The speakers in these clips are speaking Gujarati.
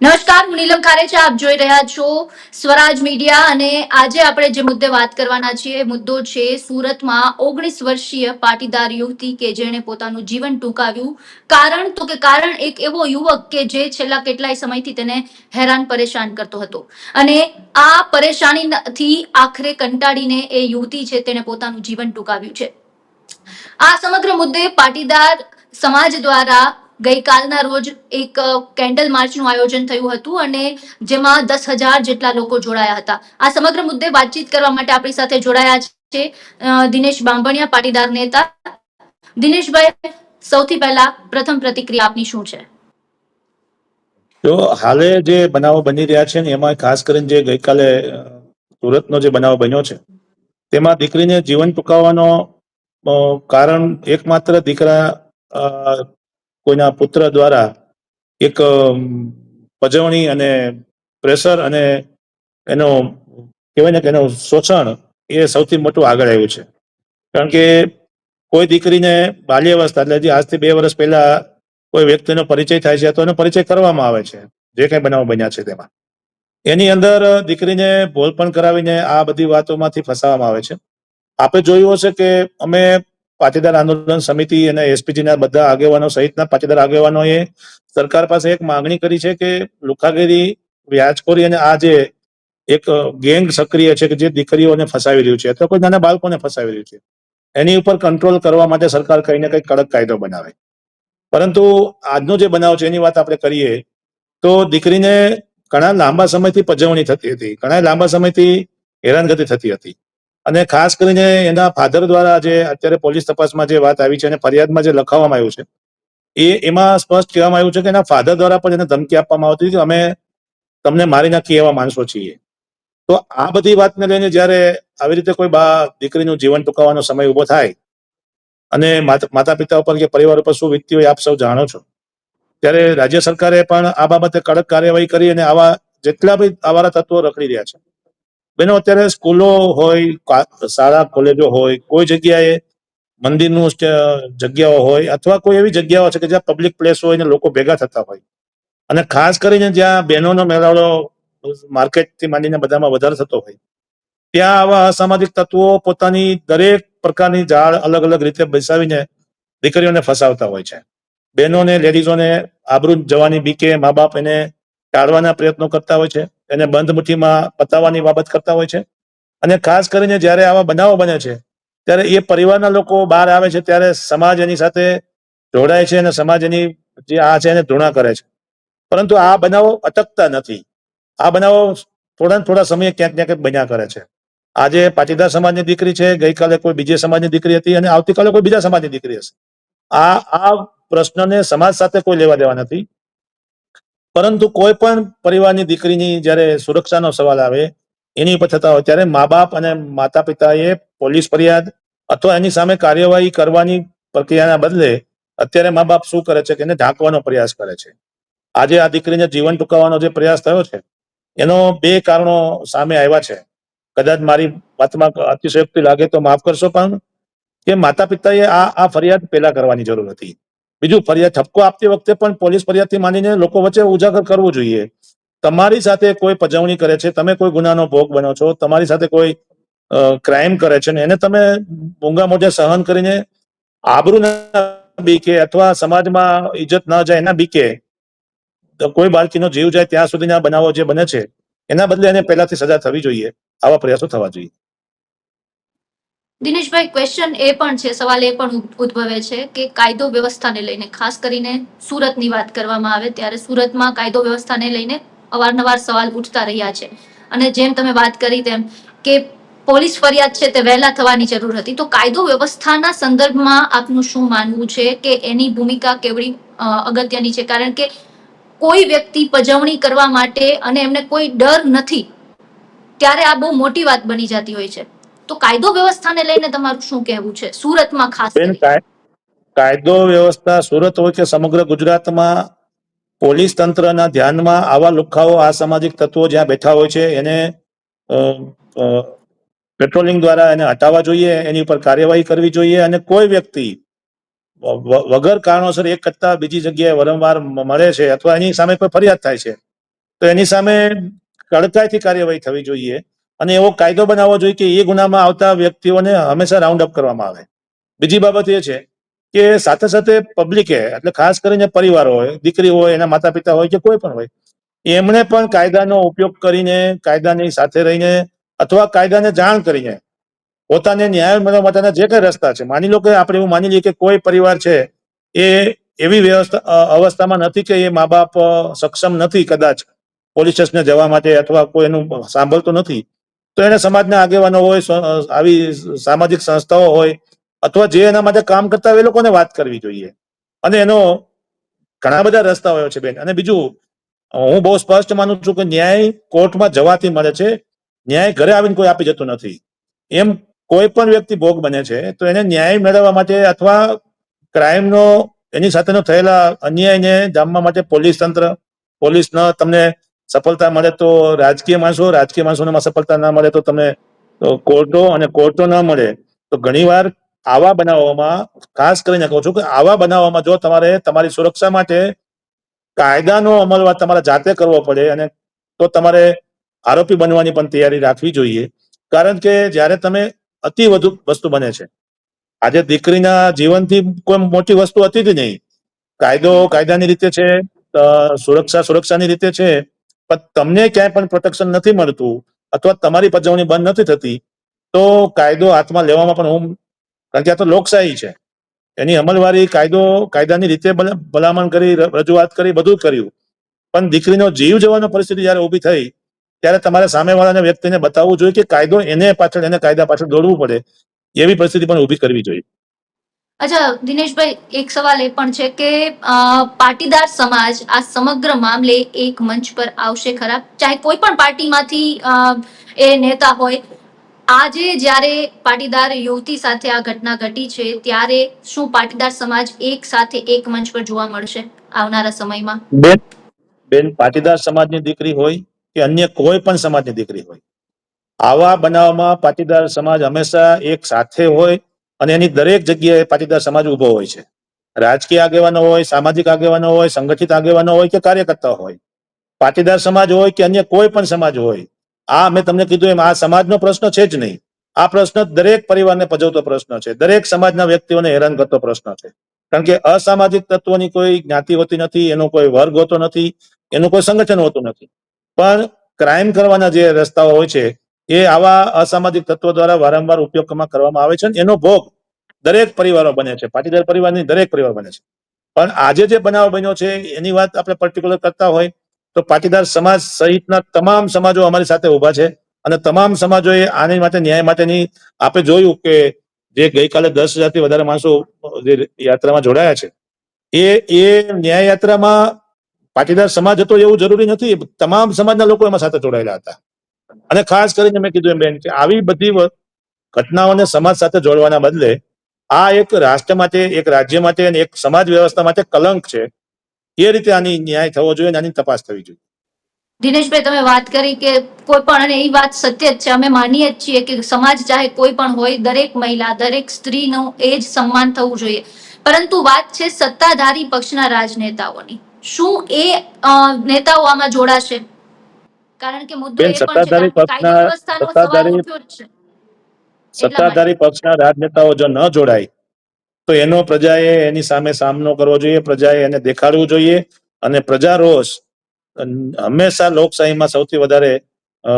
નમસ્કાર, હું નીલમ ખારેચા આપ જોઈ રહ્યા છો સ્વરાજ મીડિયા અને આજે આપણે જે મુદ્દે વાત કરવાના છીએ મુદ્દો છે સુરતમાં ઓગણીસ વર્ષીય પાટીદાર યુવતી કે જેણે પોતાનું જીવન ટૂંકાવ્યું. કારણ તો કે કારણ એક એવો યુવક કે જે છેલ્લા કેટલાય સમયથી તેને હેરાન પરેશાન કરતો હતો. અને આ પરેશાનીથી આખરે કંટાળીને એ યુવતી છે તેણે પોતાનું જીવન ટૂંકાવ્યું છે. આ સમગ્ર મુદ્દે પાટીદાર સમાજ દ્વારા ગઈકાલના રોજ એક કેન્ડલ માર્ચનું આયોજન થયું હતું અને જેમાં દસ હજાર જેટલા લોકો જોડાયા હતા. આ સમગ્ર મુદ્દે વાતચીત કરવા માટે આપણી સાથે જોડાયા છે દિનેશ બાંભણિયા, પાટીદાર નેતા. દિનેશભાઈ, સૌથી પહેલા પ્રથમ પ્રતિક્રિયા આપની શું છે? તો હાલે જે બનાવો બની રહ્યા છે ને એમાં ખાસ કરીને જે ગઈકાલે સુરતનો જે બનાવ બન્યો છે, તેમાં દીકરીને જીવન ટૂંકાવવાનો કારણ એકમાત્ર દીકરા કોઈના પુત્ર દ્વારા એક પજવણી અને પ્રેશર અને એનો, કહેવાય ને કે એનું શોષણ એ સૌથી મોટું આગળ આવ્યું છે. કારણ કે કોઈ દીકરીને બાલ્યાવસ્થા એટલે જે આજથી બે વર્ષ પહેલા કોઈ વ્યક્તિનો પરિચય થાય છે તો એનો પરિચય કરવામાં આવે છે, જે કંઈ બનાવ બન્યા છે તેમાં. એની અંદર દીકરીને ભોલપણ કરાવીને આ બધી વાતોમાંથી ફસાવવામાં આવે છે. આપણે જોયું હશે કે અમે પાટીદાર આંદોલન સમિતિ અને એસપીજીના બધા આગેવાનો સહિતના પાટીદાર આગેવાનોએ સરકાર પાસે એક માંગણી કરી છે કે લુખાગીરી, વ્યાજખોરી અને આ જે એક ગેંગ સક્રિય છે કે જે દીકરીઓને ફસાવી રહ્યું છે અથવા કોઈ નાના બાળકોને ફસાવી રહ્યું છે, એની ઉપર કંટ્રોલ કરવા માટે સરકાર કંઈ ને કંઈ કડક કાયદો બનાવે. પરંતુ આજનો જે બનાવ છે એની વાત આપણે કરીએ, તો દીકરીને ઘણા લાંબા સમયથી પજવણી થતી હતી, ઘણા લાંબા સમયથી હેરાનગતિ થતી હતી. અને ખાસ કરીને એના ફાધર દ્વારા જે અત્યારે પોલીસ તપાસમાં જે વાત આવી છે અને ફરિયાદમાં જે લખાવવામાં આવ્યું છે, એ એમાં સ્પષ્ટ કહેવામાં આવ્યું છે કે એના ફાધર દ્વારા પણ એને ધમકી આપવામાં આવતી હતી અમે તમને મારી નાખીએ એવા માણસો છીએ. તો આ બધી વાતને લઈને જ્યારે આવી રીતે કોઈ બા દીકરીનું જીવન ટૂંકાવવાનો સમય ઊભો થાય અને માતા પિતા ઉપર કે પરિવાર ઉપર શું વીતતી હોય આપ સૌ જાણો છો. ત્યારે રાજ્ય સરકારે પણ આ બાબતે કડક કાર્યવાહી કરી અને આવા જેટલા બી આવારા તત્વો રખડી રહ્યા છે બેનો, અત્યારે સ્કૂલો હોય શાળા, કોલેજો હોય, કોઈ જગ્યાએ મંદિરનું જગ્યાઓ હોય અથવા કોઈ એવી જગ્યાઓ છે કે જ્યાં પબ્લિક પ્લેસ હોય ને લોકો ભેગા થતા હોય. અને ખાસ કરીને જ્યાં બહેનોનો મેળાવડો માર્કેટથી માંડીને બધામાં વધારે થતો હોય, ત્યાં આવા અસામાજિક તત્વો પોતાની દરેક પ્રકારની જાળ અલગ અલગ રીતે બેસાવીને દીકરીઓને ફસાવતા હોય છે. બહેનોને, લેડીઝોને આબરૂ જવાની બીકે મા બાપ એને ટાળવાના પ્રયત્નો કરતા હોય છે. એને બંધ મુઠ્ઠીમાં પતાવવાની બાબત કરતા હોય છે. અને ખાસ કરીને જ્યારે આવા બનાવો બને છે, ત્યારે એ પરિવારના લોકો બહાર આવે છે, ત્યારે સમાજ એની સાથે જોડાય છે અને સમાજ એની જે આ છે એને ધૃણા કરે છે. પરંતુ આ બનાવો અટકતા નથી. આ બનાવો થોડા થોડા સમયે ક્યાંક ક્યાંક બન્યા કરે છે. આજે પાટીદાર સમાજની દીકરી છે, ગઈકાલે કોઈ બીજી સમાજની દીકરી હતી અને આવતીકાલે કોઈ બીજા સમાજની દીકરી હશે. આ આ પ્રશ્નને સમાજ સાથે કોઈ લેવા દેવા નથી. પરંતુ કોઈ પણ પરિવારની દીકરીની જ્યારે સુરક્ષાનો સવાલ આવે, એની ઉપર થતા હોય, ત્યારે મા બાપ અને માતા પિતાએ પોલીસ ફરિયાદ અથવા એની સામે કાર્યવાહી કરવાની પ્રક્રિયાના બદલે અત્યારે મા બાપ શું કરે છે કે એને ઢાંકવાનો પ્રયાસ કરે છે. આજે આ દીકરીને જીવન ટૂંકાવવાનો જે પ્રયાસ થયો છે, એનો બે કારણો સામે આવ્યા છે. કદાચ મારી વાતમાં અતિશયોક્તિ લાગે તો માફ કરશો, પણ કે માતા પિતાએ આ આ ફરિયાદ પહેલા કરવાની જરૂર હતી. બીજું ફરિયાદ, ઠપકો આપતી વખતે પણ પોલીસ ફરિયાદથી માંડીને લોકો વચ્ચે ઉજાગર કરવું જોઈએ. તમારી સાથે કોઈ પજવણી કરે છે, તમે કોઈ ગુનાનો ભોગ બનો છો, તમારી સાથે કોઈ ક્રાઇમ કરે છે ને, એને તમે મૂંગા મોઢે સહન કરીને આબરૂ ના બીકે અથવા સમાજમાં ઇજ્જત ન જાય એના બીકે કોઈ બાળકીનો જીવ જાય ત્યાં સુધીના બનાવો જે બને છે, એના બદલે એને પહેલાથી સજા થવી જોઈએ. આવા પ્રયાસો થવા જોઈએ. દિનેશભાઈ ક્વેશ્ચન એ પણ છે, સવાલ એ પણ ઉદ્ભવે છે કે કાયદો વ્યવસ્થાને લઈને, ખાસ કરીને સુરતની વાત કરવામાં આવે ત્યારે સુરતમાં કાયદો વ્યવસ્થાને લઈને અવારનવાર સવાલ ઉઠતા રહ્યા છે. અને જેમ તમે વાત કરી તેમ કે પોલીસ ફરિયાદ છે તે વહેલા થવાની જરૂર હતી, તો કાયદો વ્યવસ્થાના સંદર્ભમાં આપનું શું માનવું છે કે એની ભૂમિકા કેવડી અગત્યની છે? કારણ કે કોઈ વ્યક્તિ પજવણી કરવા માટે અને એમને કોઈ ડર નથી, ત્યારે આ બહુ મોટી વાત બની જતી હોય છે. તો કાયદો વ્યવસ્થાને લઈને તમારું શું કહેવું છે? સુરતમાં ખાસ કાયદો વ્યવસ્થા સુરત હોય કે સમગ્ર ગુજરાતમાં પોલીસ તંત્રના ધ્યાનમાં આવા લુખાઓ અસામાજિક તત્વો જ્યાં બેઠા હોય છે એને પેટ્રોલિંગ દ્વારા એને હટાવવા જોઈએ એની ઉપર કાર્યવાહી કરવી જોઈએ અને કોઈ વ્યક્તિ વગર કારણોસર એક કરતા બીજી જગ્યાએ વારંવાર મળે છે અથવા એની સામે કોઈ ફરિયાદ થાય છે તો એની સામે કડકાઈથી કાર્યવાહી થવી જોઈએ. અને એવો કાયદો બનાવવો જોઈએ કે એ ગુનામાં આવતા વ્યક્તિઓને હંમેશા રાઉન્ડ અપ કરવામાં આવે. બીજી બાબત એ છે કે સાથે સાથે પબ્લિકે એટલે ખાસ કરીને પરિવારો હોય, દીકરી હોય, એના માતા પિતા હોય કે કોઈ પણ હોય, એમણે પણ કાયદાનો ઉપયોગ કરીને, કાયદાની સાથે રહીને અથવા કાયદાને જાણ કરીને પોતાને ન્યાય મેળવવા માટેના જે કઈ રસ્તા છે, માની લો કે આપણે એવું માની લઈએ કે કોઈ પરિવાર છે, એ એવી વ્યવસ્થા અવસ્થામાં નથી કે એ મા બાપ સક્ષમ નથી કદાચ પોલીસ સ્ટેશને જવા માટે અથવા કોઈ એનું સાંભળતું નથી. તો એને સમાજના આગેવાનો હોય આવી સામાજિક સંસ્થાઓ હોય, અથવા જે એના માટે કામ કરતા હોય એ લોકોને વાત કરવી જોઈએ. અને એનો ઘણા બધા રસ્તા હોય છે બેન. અને બીજું, હું બહુ સ્પષ્ટ માનું છું કે ન્યાય કોર્ટમાં જવાથી મળે છે. ન્યાય ઘરે આવીને કોઈ આપી જતું નથી. એમ કોઈ પણ વ્યક્તિ ભોગ બને છે, તો એને ન્યાય મેળવવા માટે અથવા ક્રાઇમનો, એની સાથેનો થયેલા અન્યાયને જામવા માટે પોલીસ તંત્ર પોલીસ ન તમને સફળતા મળે તો રાજકીય માણસો, રાજકીય માણસોને સફળતા ના મળે તો તમને કોર્ટો અને કોર્ટો ના મળે. તો ઘણીવાર આવા બનાવોમાં, ખાસ કરીને કહું છું કે આવા બનાવોમાં જો તમારે તમારી સુરક્ષા માટે કાયદાનો અમલ તમારે જાતે કરવો પડે અને તો તમારે આરોપી બનવાની પણ તૈયારી રાખવી જોઈએ. કારણ કે જ્યારે તમે અતિ વધુ વસ્તુ બને છે. આજે દીકરીના જીવનથી કોઈ મોટી વસ્તુ હતી જ નહીં. કાયદો કાયદાની રીતે છે સુરક્ષા સુરક્ષાની રીતે છે. પણ તમને ક્યાંય પણ પ્રોટેક્શન નથી મળતું અથવા તમારી પજવણી બંધ નથી થતી, તો કાયદો હાથમાં લેવામાં પણ હું, કારણ કે આ તો લોકશાહી છે. એની અમલવારી કાયદો, કાયદાની રીતે ભલા- ભલામણ કરી રજૂઆત કરી, બધું કર્યું. પણ દીકરીનો જીવ જવાનો પરિસ્થિતિ જયારે ઊભી થઈ, ત્યારે તમારે સામેવાળાને વ્યક્તિને બતાવવું જોઈએ કે કાયદો એને પાછળ, એને કાયદા પાછળ દોડવું પડે, એવી પરિસ્થિતિ પણ ઊભી કરવી જોઈએ. અચ્છા, દિનેશભાઈ, એક સવાલ એ પણ છે કે પાટીદાર સમાજ આ સમગ્ર મામલે એક મંચ પર આવશે ખરા? ચાહે કોઈ પણ પાર્ટીમાંથી એ નેતા હોય. આજે જ્યારે પાટીદાર યુવતી સાથે આ ઘટના ઘટી છે, ત્યારે શું પાટીદાર સમાજ એક સાથે એક મંચ પર જોવા મળશે આવનારા સમયમાં? બેન બેન, પાટીદાર સમાજની દીકરી હોય કે અન્ય કોઈ પણ સમાજની દીકરી હોય, આવા બનાવમાં પાટીદાર સમાજ હંમેશા એક સાથે હોય અને એની દરેક જગ્યાએ પાટીદાર સમાજ ઊભો હોય છે. રાજકીય આગેવાનો હોય, સામાજિક આગેવાનો હોય, સંગઠિત આગેવાનો હોય કે કાર્યકર્તા હોય. પાટીદાર સમાજ હોય કે અન્ય કોઈ પણ સમાજ હોય, આ મેં તમને કીધું એમ આ સમાજનો પ્રશ્ન છે જ નહીં. આ પ્રશ્ન દરેક પરિવારને પજવતો પ્રશ્ન છે. દરેક સમાજના વ્યક્તિઓને હેરાન કરતો પ્રશ્ન છે. કારણ કે અસામાજિક તત્વોની કોઈ જ્ઞાતિ હોતી નથી, એનો કોઈ વર્ગ હોતો નથી, એનું કોઈ સંગઠન હોતું નથી. પણ ક્રાઇમ કરવાના જે રસ્તાઓ હોય છે એ આવા અસામાજિક તત્વો દ્વારા વારંવાર ઉપયોગમાં કરવામાં આવે છે એનો ભોગ દરેક પરિવારો બને છે. પાટીદાર પરિવારની દરેક પરિવાર બને છે. પણ આજે જે બનાવ બન્યો છે, એની વાત આપણે પર્ટિક્યુલર કરતા હોય તો પાટીદાર સમાજ સહિતના તમામ સમાજો અમારી સાથે ઊભા છે અને તમામ સમાજોએ આની માટે ન્યાય માટેની આપણે જોયું કે જે ગઈકાલે દસ હજારથી વધારે માણસો જે યાત્રામાં જોડાયા છે, એ એ ન્યાય યાત્રામાં પાટીદાર સમાજ હતો એવું જરૂરી નથી. તમામ સમાજના લોકો એમાં સાથે જોડાયેલા હતા. અને ખાસ કરીને મેં કીધું એમ, બેન, કે આવી બધી ઘટનાઓને સમાજ સાથે જોડવાના બદલે આ એક રાષ્ટ્ર માટે, એક રાજ્ય માટે અને એક સમાજ વ્યવસ્થા માટે કલંક છે. એ રીતે આની ન્યાય થવો જોઈએ આની તપાસ થવી જોઈએ. દિનેશભાઈ, તમે વાત કરી કે કોઈ પણ, અને એ વાત સત્ય જ છે, અમે માનીએ જ છીએ કે સમાજ ચાહે કોઈ પણ હોય, દરેક મહિલા, દરેક સ્ત્રીનું એ જ સન્માન થવું જોઈએ. પરંતુ વાત છે સત્તાધારી પક્ષના રાજનેતાઓની. શું એ નેતાઓ આમાં જોડાશે? કારણ કે મુદ્દો એ પણ છે સત્તાધારી કાયદો પક્ષના- સવાલ સત્તાધારી- ઉઠ્યો છે. સત્તાધારી પક્ષના રાજનેતાઓ જો ન જોડાય તો એનો પ્રજાએ એની સામે સામનો કરવો જોઈએ પ્રજાએ એને દેખાડવું જોઈએ અને પ્રજા રોષ હંમેશા લોકશાહીમાં સૌથી વધારે અ,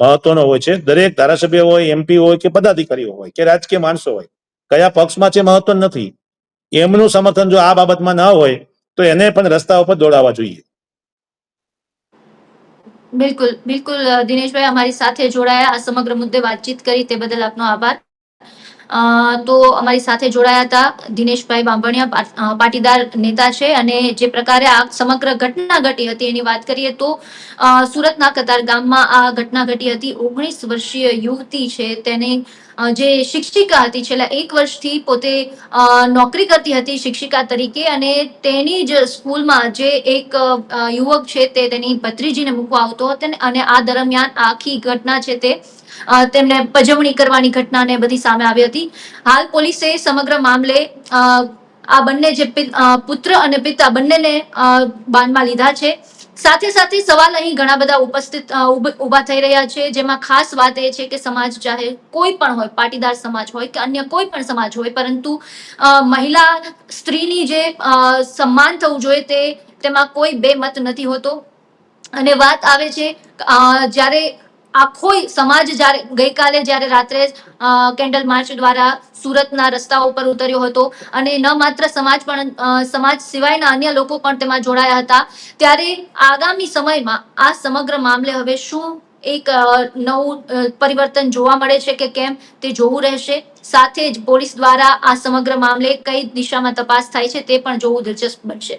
મહત્વનો હોય છે. દરેક ધારાસભ્ય હોય એમપી હોય કે પદાધિકારીઓ હોય કે રાજકીય માણસો હોય કયા પક્ષમાં છે મહત્વ નથી. એમનું સમર્થન જો આ બાબતમાં ન હોય તો એને પણ રસ્તા ઉપર દોડાવવા જોઈએ. બિલકુલ બિલકુલ દિનેશભાઈ અમારી સાથે જોડાયા, આ સમગ્ર મુદ્દે વાતચીત કરી તે બદલ આપનો આભાર. તો અમારી સાથે જોડાયા હતા દિનેશભાઈ બાંભણિયા પાટીદાર નેતા છે અને જે પ્રકારે આ સમગ્ર ઘટના ઘટી હતી એની વાત કરીએ તો સુરતના કતાર ગામમાં આ ઘટના ઘટી હતી. ઓગણીસ વર્ષીય યુવતી છે. તેને જે શિક્ષિકા હતી, છેલ્લા એક વર્ષથી પોતે નોકરી કરતી હતી શિક્ષિકા તરીકે અને તેની જ સ્કૂલમાં જે એક યુવક છે તે તેની ભત્રીજીને મૂકવા આવતો હતો અને આ દરમિયાન આખી ઘટના છે તે તેમને પજવણી કરવાની ઘટનાને બધી સામે આવી હતી. હાલ પોલીસે સમગ્ર મામલે આ બંને જે પુત્ર અને પિતા બંનેને બાનમાં લીધા છે. સાથે સાથે સવાલ અહીં ઘણા બધા ઉપસ્થિત ઉભ- થઈ રહ્યા છે. જેમાં ખાસ વાત એ છે કે સમાજ ચાહે કોઈ પણ હોય, પાટીદાર સમાજ હોય કે અન્ય કોઈ પણ સમાજ હોય, પરંતુ મહિલા સ્ત્રીની જે સન્માન થવું જોઈએ તે, તેમાં કોઈ બે મત નથી હોતો. અને વાત આવે છે જ્યારે આખો સમાજ જ્યારે ગઈકાલે જ્યારે રાત્રે કેન્ડલ માર્ચ દ્વારા સુરતના રસ્તાઓ પર ઉતર્યો હતો અને ન માત્ર સમાજ પણ સમાજ સિવાયના અન્ય લોકો પણ તેમાં જોડાયા હતા, ત્યારે આગામી સમયમાં આ સમગ્ર મામલે હવે શું એક નવું પરિવર્તન જોવા મળે છે કે કેમ તે જોવું રહેશે? સાથે જ પોલીસ દ્વારા આ સમગ્ર મામલે કઈ દિશામાં તપાસ થાય છે તે પણ જોવું દિલચસ્પ બનશે.